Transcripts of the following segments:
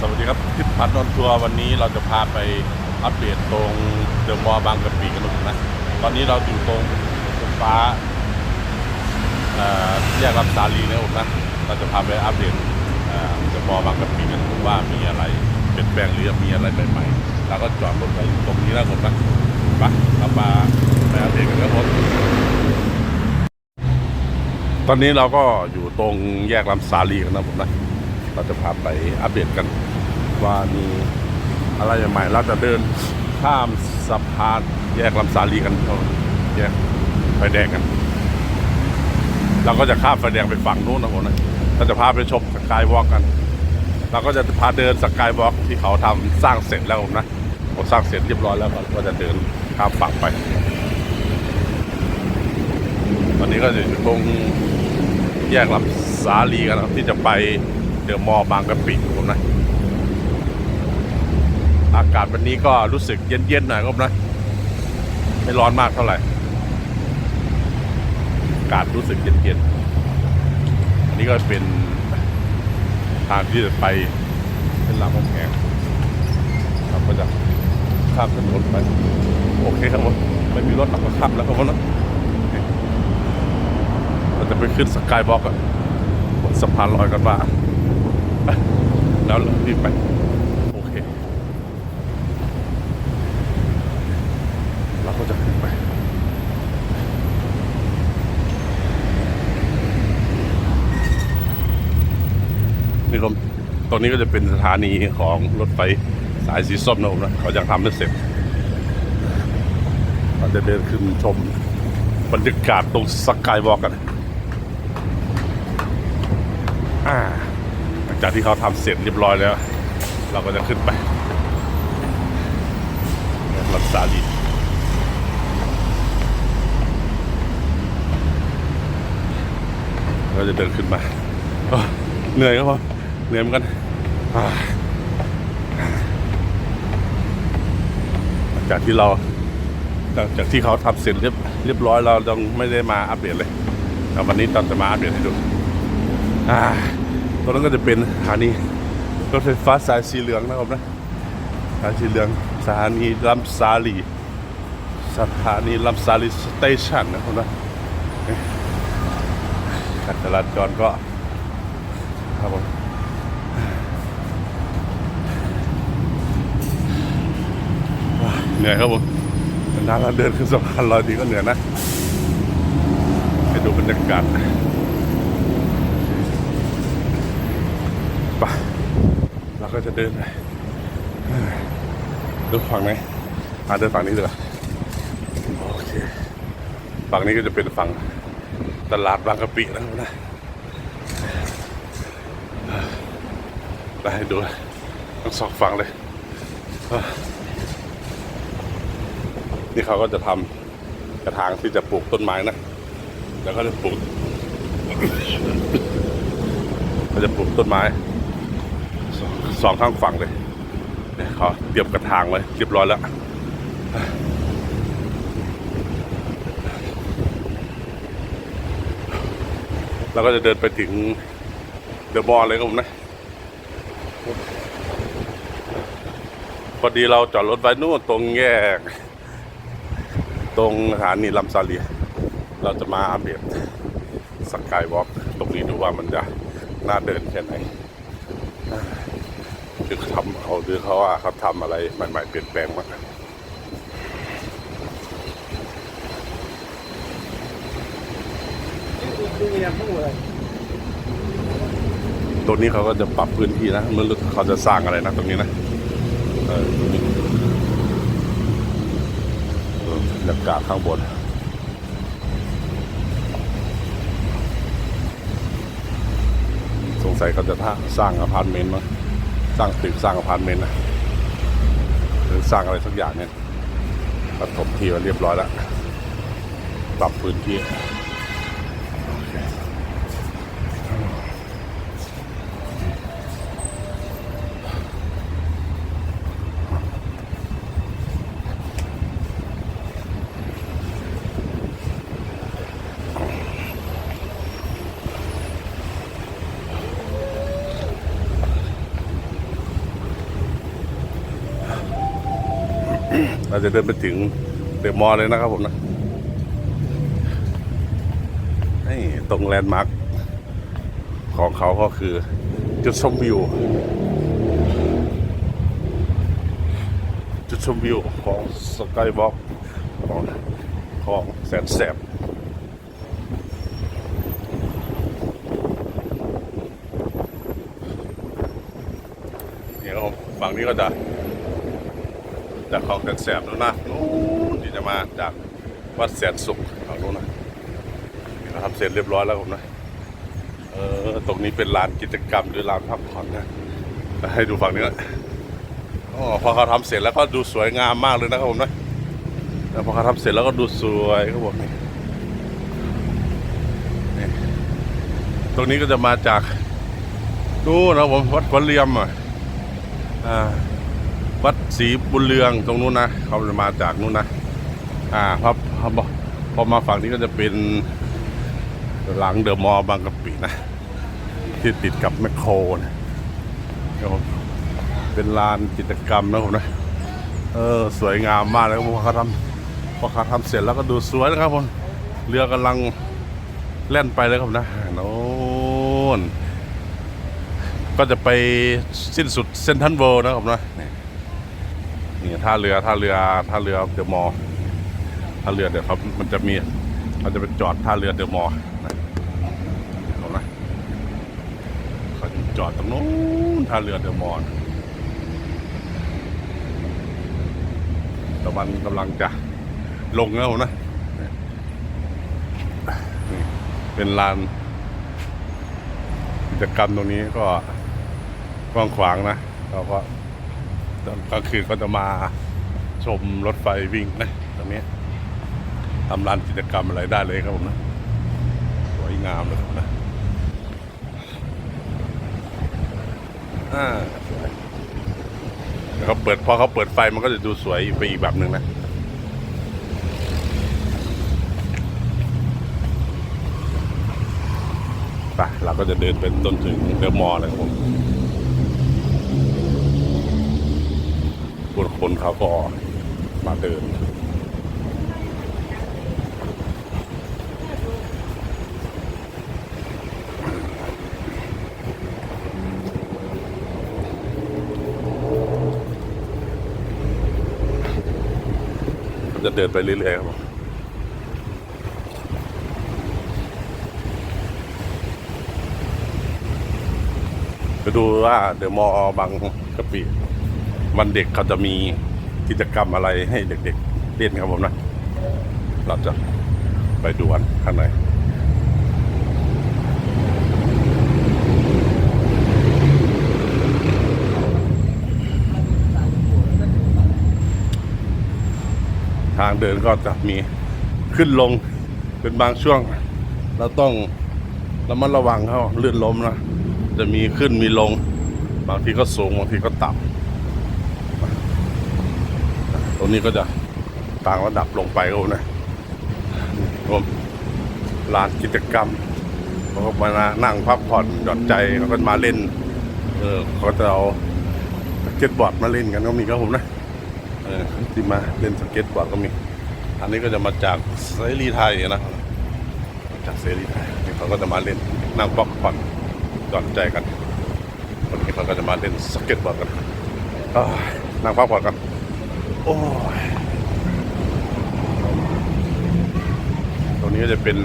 สวัสดีครับทิพย์พันธ์นนทัวร์วันนี้เราจะพาไปอัปเดตตรงเดอะมอลล์บางกะปิกันนะ ตอนนี้เราอยู่ตรงรถไฟฟ้าแยกลำสาลีนะผมนะ เราจะพาไปอัปเดตเดอะมอลล์บางกะปิกันว่ามีอะไรเปลี่ยนแปลงหรือมีอะไรใหม่ๆเราก็จอดรถไว้ตรงนี้นะผมนะไปเรามาไปอัปเดตกันครับผมตอนนี้เราก็อยู่ตรงแยกลำสาลีกันนะผมนะ เราจะพาไปอัปเดตกัน ว่ามีอะไรใหม่เราจะเดินข้ามสะพานแยกลำสาลีกันแยกไฟแดงกัน เราก็จะข้ามไฟแดงไปฝั่งนู้นนะผมนะเราจะพาไปชมสกายวอล์กกัน เราก็จะพาเดินสกายวอล์กที่เขาทำสร้างเสร็จแล้วผมนะผมสร้างเสร็จเรียบร้อยแล้วก็จะเดินข้ามฝั่งไปวันนี้ก็จะอยู่ตรงแยกลำสาลีกันนะที่จะไปเดอะมอลล์บางกะปิผมนะ อากาศวันนี้ก็รู้สึกเย็นๆหน่อยครับนะไม่ร้อนมากเท่าไหร่อากาศรู้สึกเย็นๆอันนี้ก็เป็นทางที่จะไปเป็นลำคำแหงครับก็จะข้ามถนนไปโอเคครับผมไม่มีรถเราก็ข้ามแล้วครับผมนะเราจะไปขึ้นสกายบล็อกบนสะพานลอยกันบ้างแล้วเรารีบไป โอเค เราก็จะขึ้นไป นี่ผม ตรงนี้ก็จะเป็นสถานีของรถไฟสายสีส้มนะผมนะเขายังทำไม่เสร็จเราจะเดินขึ้นชมบรรยากาศตรงสกายวอล์กกันอ่าหลังจากที่เขาทำเสร็จเรียบร้อยแล้ว เราก็จะขึ้นไปลำสาลีเราจะเดินขึ้นมาเหนื่อยครับผม เหนื่อยเหมือนกันจากที่เราจากที่เขาทำเสร็จเรียบเรียบร้อยเราต้องไม่ได้มาอัปเดตเลยแต่วันนี้ตอนจะมาอัปเดตให้ดูตรงนั้นก็จะเป็นสถานีรถไฟฟ้าสายสีเหลืองนะครับนะสายสีเหลืองสถานีลำสาลีสถานีลำสาลีสเตชันนะครับนะการจราจรก็ครับผมว้า เหนื่อยครับผมนานๆเราเดินขึ้นสะพานลอยทีก็เหนื่อยนะให้ดูบรรยากาศไปเราก็จะเดินไปดูฝั่งไหนอ่าเดินฝั่งนี้ดีกว่าโอเคฝั่งนี้ก็จะเป็นฝั่งตลาดบางกะปินะครับนะได้ให้ดูทั้งสองฝั่งเลย นี่เขาก็จะทำกระถางที่จะปลูกต้นไม้นะแล้วก็จะปลูกเขาจะปลูกต้นไม้สองสองข้างฝั่งเลยเนี่ยเขาเตรียมกระถางไว้เรียบร้อยแล้วเราก็จะเดินไปถึงเดอะมอลเลยครับผมนะพอดีเราจอดรถไว้นู่นตรงแยก ตรงสถานีลำซาเลีย เราจะมาอัปเดตสกายวอล์กตรงนี้ดูว่ามันจะน่าเดินแค่ไหนหรือเขาทำเขาหรือเขาว่าเขาทำอะไรใหม่ๆเปลี่ยนแปลงมางตรงนี้เขาก็จะปรับพื้นที่นะไม่รู้เขาจะสร้างอะไรนะตรงนี้นะเออต รยากาศข้างบน สงสัยเขาจะท่าสร้างอพาร์ตเมนต์มั้งสร้างตึกสร้างอพาร์ตเมนต์นะหรือสร้างอะไรสักอย่างเนี่ยปฐมที่ไว้เรียบร้อยแล้ว ปรับพื้นที่ เราจะเดินไปถึงเดอะมอลเลยนะครับผมนะนี่ตรงแลนด์มาร์คของเขาก็คือจุดชมวิว จุดชมวิวของสกายบ็อกของของแสนแสบเนี่ยครับฝั่งนี้ก็จะ จากคลองแสนแสบแล้วนะนู้นที่จะมาจากวัดแสนสุขฝั่งนู้นนะนะครับเสร็จเรียบร้อยแล้วผมนะเออตรงนี้เป็นลานกิจกรรมหรือลานพักผ่อนนะให้ดูฝั่งนี้นะอ๋อพอเขาทำเสร็จแล้วก็ดูสวยงามมากเลยนะครับผมนะแล้วพอเขาทำเสร็จแล้วก็ดูสวยครับผมนี่ตรงนี้ก็จะมาจากนู่นนะผมวัดขวัญเรียมอะอ่า วัดศรีบุญเรืองตรงนู้นนะเขาจะมาจากนู้นนะอ่าพอพอพอมาฝั่งนี้ก็จะเป็นหลังเดอะมอลล์บางกะปินะที่ติดกับแมคโครนะเป็นลานกิจกรรมนะผมนะเออสวยงามมากเลยครับผมพอเขาทำพอเขาทำเสร็จแล้วก็ดูสวยนะครับผมเรือกำลังแล่นไปเลยครับนะโน่นก็จะไปสิ้นสุดเซนทันเวิลด์นะครับนะนี่นี่ ท่าเรือท่าเรือท่าเรือเดอะมอลท่าเรือเดี๋ยวเขามันจะมีเขาจะไปจอดท่าเรือเดอะมอลนะเอานะเขาจอดตรงนู้นท่าเรือเดอะมอลตะวันกำลังจะลงแล้วนะเป็นลานกิจกรรมตรงนี้ก็กว้างขวางนะเราก็ ตอนกลางคืนก็จะมาชมรถไฟวิ่งนะตรงนี้ทำลานกิจกรรมอะไรได้เลยครับผมนะสวยงามเลยครับนะอ่าสวยแล้วเขาเปิดพอเขาเปิดไฟมันก็จะดูสวยไปอีกแบบหนึ่งนะไปเราก็จะเดินเป็นต้นถึงเดอะมอลล์เลยครับผม คนคนเขาก็มาเดินจะเดินไปเรื่อยๆครับไปดูว่าเดอะมอบางกะปิ วันเด็กเขาจะมีกิจกรรมอะไรให้เด็กๆเล่นครับผมนะ เราจะไปดูกันข้างในทางเดินก็จะมีขึ้นลงเป็นบางช่วง เราต้องระมัดระวังเขาลื่อนล้มนะ จะมีขึ้นมีลง บางทีก็สูง บางทีก็ต่ำ ต รงนี้ก็จะต่างระดับลงไปครับผมนะรวมลานกิจกรรมเขาก็มานั่งพักผ่อนหย่อนใจเขาก็มาเล่น เออเขาก็จะเอาสเก็ตบอร์ดมาเล่นกันก็มีครับผมนะเออที่มาเล่นสเก็ตบอร์ดก็มี อันนี้ก็จะมาจากเสรีไทยนะจากเสรีไทยเขาก็จะมาเล่นนั่งพักผ่อนหย่อนใจกันวันนี้เขาก็จะมาเล่นสเก็ตบอร์ดกันนั่งพักผ่อนกัน อ้ยตรงนี้ก็จะเป็น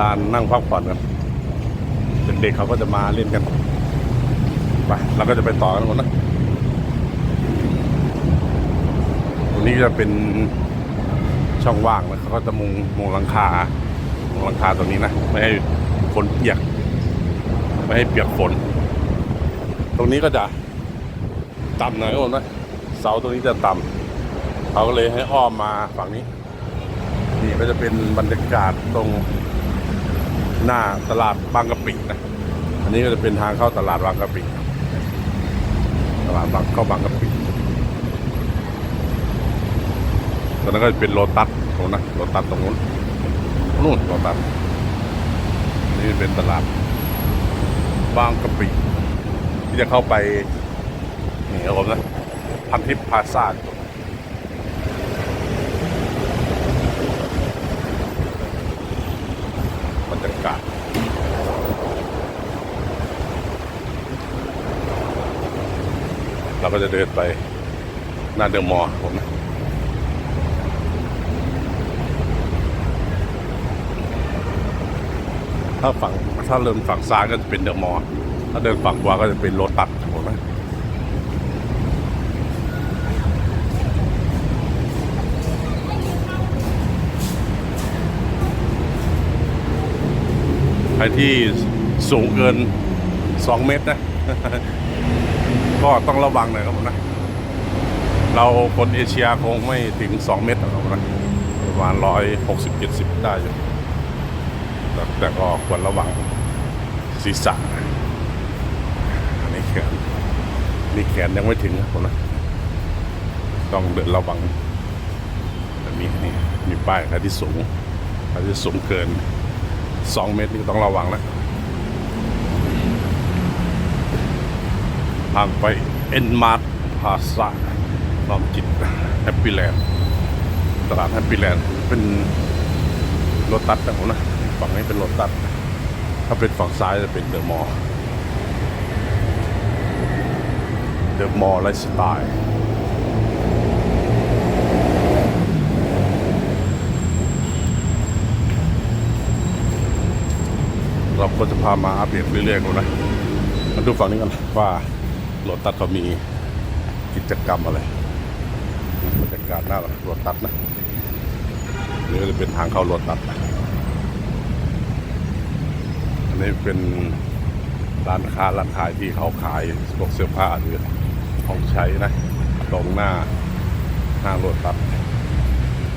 ลานนั่งพักผ่อนกันเด็กๆเขาก็จะมาเล่นกันไปเราก็จะไปต่อกันหมดนะตรงนี้จะเป็นช่องว่างนะเขาก็จะมุงมุงหลังคามุงหลังคาตรงนี้นะไม่ให้ฝนเปียกไม่ให้เปียกฝน ตรงนี้ก็จะต่ำหน่อยครับผมนะ เสาตรงนี้จะต่ำเขาก็เลยให้อ้อมมาฝั่งนี้ นี่ก็จะเป็นบรรยากาศตรงหน้าตลาดบางกะปินะอันนี้ก็จะเป็นทางเข้าตลาดบางกะปิตลาดบางเข้าบางกะปิตอนนั้นก็จะเป็นโลตัสตรงนั้นโลตัสตรงนู้นนู่นโลตัสนี่เป็นตลาดบางกะปิที่จะเข้าไปนี่ครับผมนะ พันทิพย์พาซานบรรยากาศเราก็จะเดินไปหน้าเดอะมอผมถ้าฝั่งถ้าเริ่มฝั่งซ้ายก็จะเป็นเดอะมอถ้าเดินฝั่งขวาก็จะเป็นโลตัส ที่สูงเกิน 2 เมตรนะ ก็ต้องระวังหน่อยครับผมนะ เราคนเอเชียคงไม่ถึง 2 เมตรหรอกครับผมนะประมาณร้อยหกสิบเจ็ดสิบได้อยู่แต่ก็ควรระวังศีรษะอันนี้แขนนี่แขนยังไม่ถึงนะผมนะ ต้องเดินระวังแบบนี้นี่มีป้ายครที่สูงครที่สูงเกิน สองเมตรนี่ต้องระวังนะทางไปเอ็นมาร์ทพาซาลอมจิตแฮปปี้แลนด์ตลาดแฮปปี้แลนด์เป็นรถตัดนะผมนะ ฝั่งนี้เป็นรถตัด ถ้าเป็นฝั่งซ้ายจะเป็นเดอะมอลล์เดอะมอลล์ไลฟ์สไตล์ เราก็จะพามาอัปเดตเรื่อยๆกันนะมาดูฝั่งนี้กันว่าโรตัสเขามีกิจกรรมอะไรบรรยากาศหน้าโรตัสนะนี่ก็จะเป็นทางเข้าโรตัสอันนี้เป็นร้านค้าร้านขายที่เขาขายพวกเสื้อผ้าหรือของใช้นะตรงหน้าหน้ารถตัด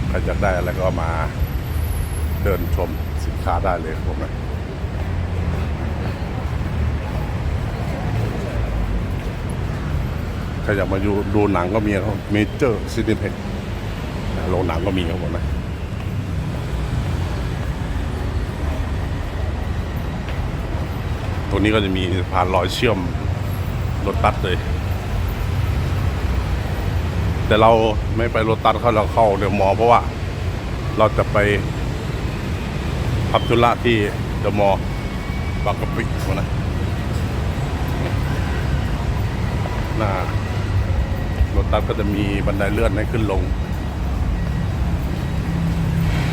ใครอยากได้อะไรก็มาเดินชมสินค้าได้เลยครับผมนะ ใครอยากมาดูดูหนังก็มีครับเมเจอร์ซีนิเพ็กโรงหนังก็มีครับผมนะตรงนี้ก็จะมีสะพานลอยเชื่อมรถตัดเลย แต่เราไม่ไปรถตัดเขาเราเข้าเดอะมอเพราะว่า เราจะไปพับธุระที่เดอะมอบางกะปินะหน้า รถตัดก็จะมีบันไดเลื่อนให้ขึ้นลง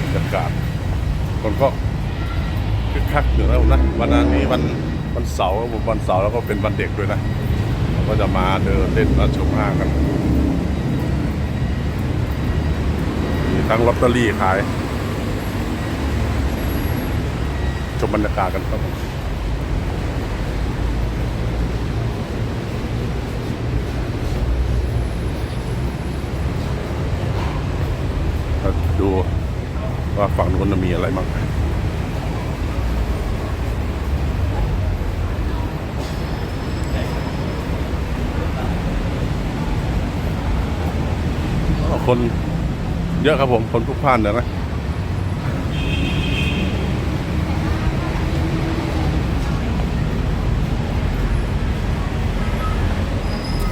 บรรยากาศคนก็คึกคักอยู่แล้วนะวันนี้วันวันเสาร์วันเสาร์แล้วก็เป็นวันเด็กด้วยนะเราก็จะมาเดินเล่นมาชมห้างกันมีทั้งลอตเตอรี่ขายชมบรรยากาศกันครับผมมา ดูว่าฝั่งนู้นมีอะไรบ้างคนเยอะครับผม คนพลุกพล่านเนี่ยนะ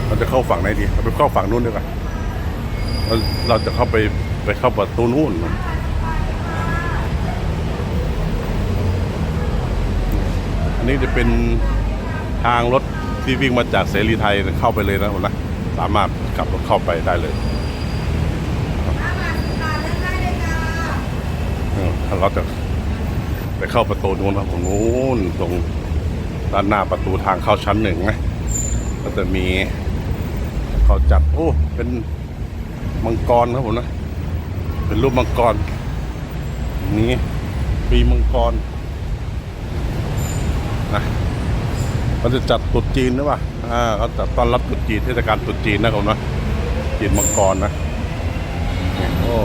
เราจะเข้าฝั่งไหนดี เราไปเข้าฝั่งนู้นดีกว่าเราเราจะเข้าไป ไปเข้าประตูนู้นอันนี้จะเป็นทางรถที่วิ่งมาจากเสรีไทยเข้าไปเลยนะผมนะสามารถขับรถเข้าไปได้เลยเออถ้าเราจะไปเข้าประตูนู้นครับผมนู้นตรงด้านหน้าประตูทางเข้าชั้นหนึ่งนะก็จะมีเขาจัดโอ้เป็นมังกรครับผมนะ เป็นรูปมังกรนี้ปีมังกรนะเขาจะจัดตรุษจีนหรือเปล่าอ่าเขาจัดต้อนรับตรุษจีนเทศกาลตรุษจีนนะครับนะจีนมังกรนะโอ้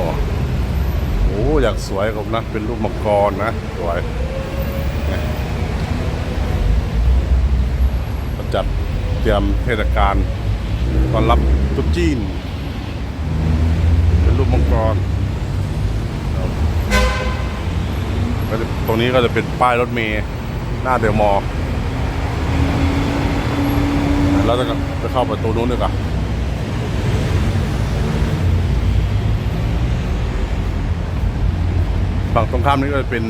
โอ้อยากสวยครับนะ เป็นรูปมังกรนะสวยเขาจัดเตรียมเทศกาลต้อนรับตรุษจีนเป็นรูปมังกรครับ ก็จะตรงนี้ก็จะเป็นป้ายรถเมล์หน้าเดอะมอแล้วจะไปเข้าประตูนู้นดีกว่าฝั่งตรงข้ามนี้ก็จะเป็น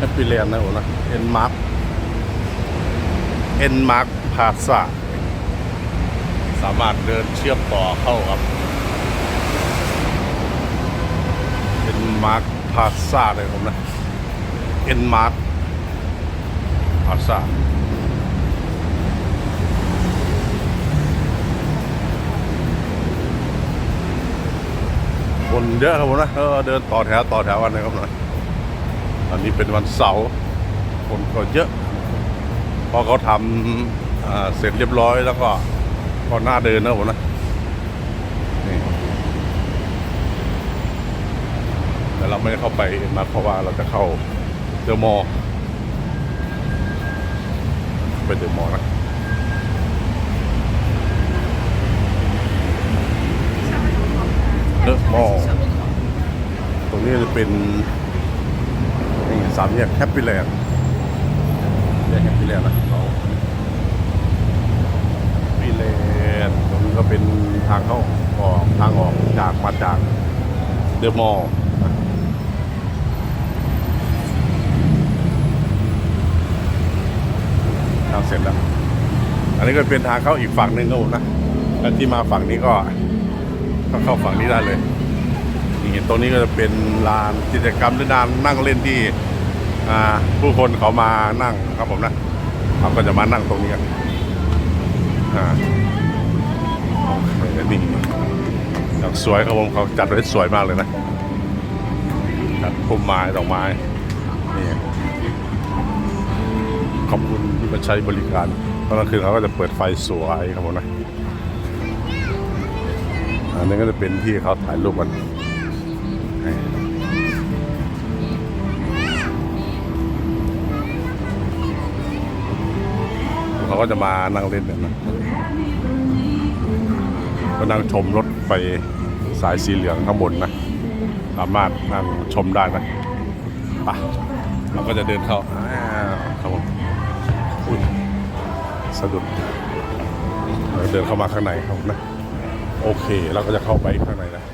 ปปี้แลนด์นะผมนะเอ็นมาร์คเอ็นมาร์คพาซาสามารถเดินเชื่อมต่อเข้ากับเอ็นมาร์ค พาซาเลยผมนะ เอ็นมาร์คพาซาคนเยอะครับผมนะเออเดินต่อแถวต่อแถวกันนะครับหนะอันนี้เป็นวันเสาร์คนก็เยอะ พอเขาทำเสร็จเรียบร้อยแล้วก็ก็น่าเดินนะผมนะนี่แต่ เราไม่ได้เข้าไปนะเพราะว่าเราจะเข้าเดอะมอลล์ไปเดอะมอลล์นะเดอะมอลล์ตรงนี้จะเป็นนี่สามแยกแฮปปี้แลนด์แยกแฮปปี้แลนด์นะเขาแฮปปี้แลนด์ตรงนี้ก็เป็นทางเข้าออกทางออกจากมาจากเดอะมอลล์ ทางเสร็จแล้ว อันนี้ก็เป็นทางเข้าอีกฝั่งหนึ่งครับผมนะแล้วที่มาฝั่งนี้ก็ก็เข้าฝั่งนี้ได้เลยนี่ตรงนี้ก็จะเป็นลานกิจกรรมหรือลานนั่งเล่นที่ผู้คนเขามานั่งครับผมนะเขาก็จะมานั่งตรงนี้กันอ่าโอเคนี่อย่างสวยครับผมเขาจัดไว้สวยมากเลยนะจัดพุ่มไม้ดอกไม้นี่ขอบคุณ มาใช้บริการตอนกลางคืนเขาก็จะเปิดไฟสวยครับผมนะอันนี้ก็จะเป็นที่เขาถ่ายรูปกันเขาก็จะมานั่งเล่นกันนะก็นั่งชมรถไฟสายสีเหลืองข้างบนนะสามารถนั่งชมได้นะไปเราก็จะเดินเข้าครับผม สะดุดเดินเข้ามาข้างในครับนะ โอเคเราก็จะเข้าไปข้างในนะ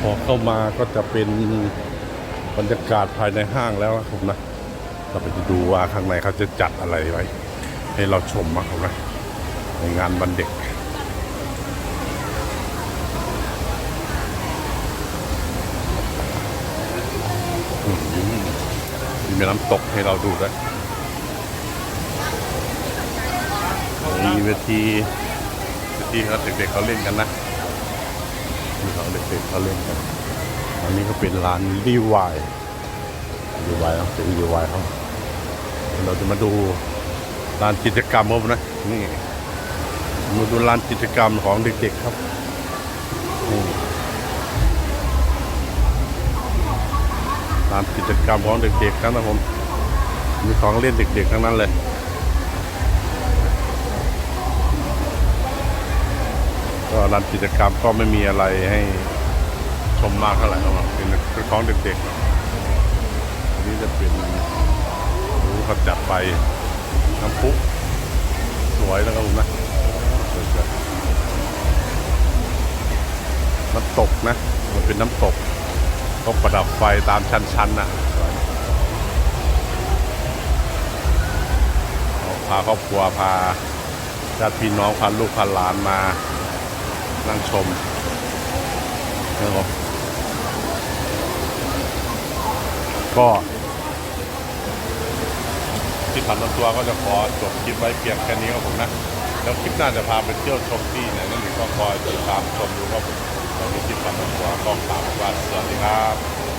พอเข้ามาก็จะเป็นบรรยากาศภายในห้างแล้วนะครับนะเราไปดูว่าข้างในเขาจะจัดอะไรไว้ ให้เราชมนะครับนะในงานวันเด็ก อืม มีน้ำตกให้เราดูด้วยมีเวทีเวทีเขาเด็กๆเขาเล่นกันนะที่เขาเด็กๆเขาเล่นกันอันนี้ก็เป็นร้านรีวายรีวายเขาเป็นรีวายเขาเราจะมาดูร้านกิจกรรมครับนะนี่มาดูร้านกิจกรรมของเด็กๆครับนี่ ร้านกิจกรรมของเด็กๆครับนะผมมีของเล่นเด็กๆทั้งนั้นเลยก็ร้านกิจกรรมก็ไม่มีอะไรให้ชมมากเท่าไหร่ครับเป็นเป็นของเด็กๆอันนี้จะเป็นรู้ขจัดไปน้ำพุสวยนะครับผมนะน้ำตกนะ มันเป็นน้ำตก ก็ประดับไฟตามชั้นๆนะเอาพาครอบครัวพาญาติพี่น้องพาลูกพาหลานมา นั่งชมนะครับก็ที่ทำตัวก็จะขอจบคลิปไว้เพียงแค่นี้ครับผมนะ แล้วคลิปหน้าจะพาไปเที่ยวชมที่ไหนนั่นเองก็คอยติดตามชมดูครับผม ตอนนี้คลิปทำตัวก็กป่าวว่าสวัสดีครับ